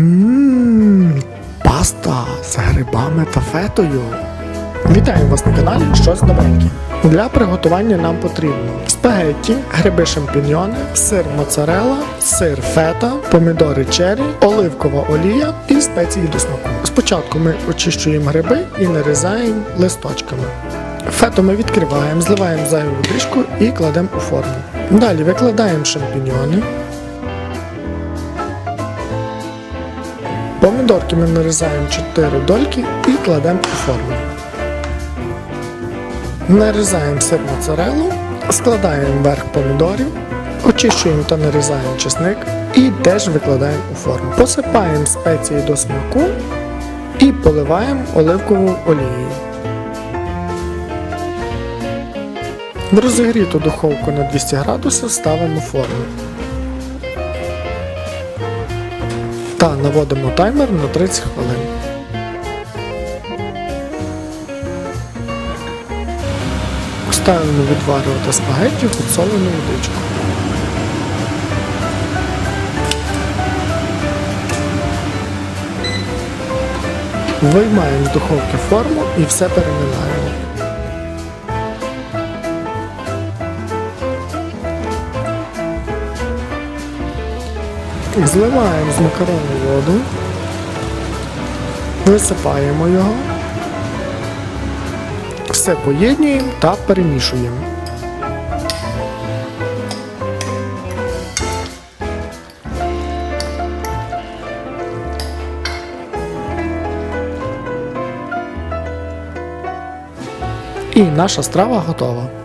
Ммм, паста з грибами та фетою. Вітаю вас на каналі Щось Добреньке. Для приготування нам потрібно спагетті, гриби шампіньйони, сир моцарелла, сир фета, помідори черрі, оливкова олія і спеції до смаку. Спочатку ми очищуємо гриби і нарізаємо листочками. Фету ми відкриваємо, зливаємо зайву дріжку і кладемо у форму. Далі викладаємо шампіньйони. Помідорки ми нарізаємо 4 дольки і кладемо у форму. Нарізаємо сир моцареллу, складаємо верх помідорів, очищуємо та нарізаємо чесник і теж викладаємо у форму. Посипаємо спеції до смаку і поливаємо оливковою олією. В розігріту духовку на 200 градусів ставимо форму. Та наводимо таймер на 30 хвилин. Ставимо відварювати спагетті в підсолену водичку. Виймаємо з духовки форму і все переминаємо. Зливаємо з макарону воду, висипаємо його, все поєднуємо та перемішуємо. І наша страва готова.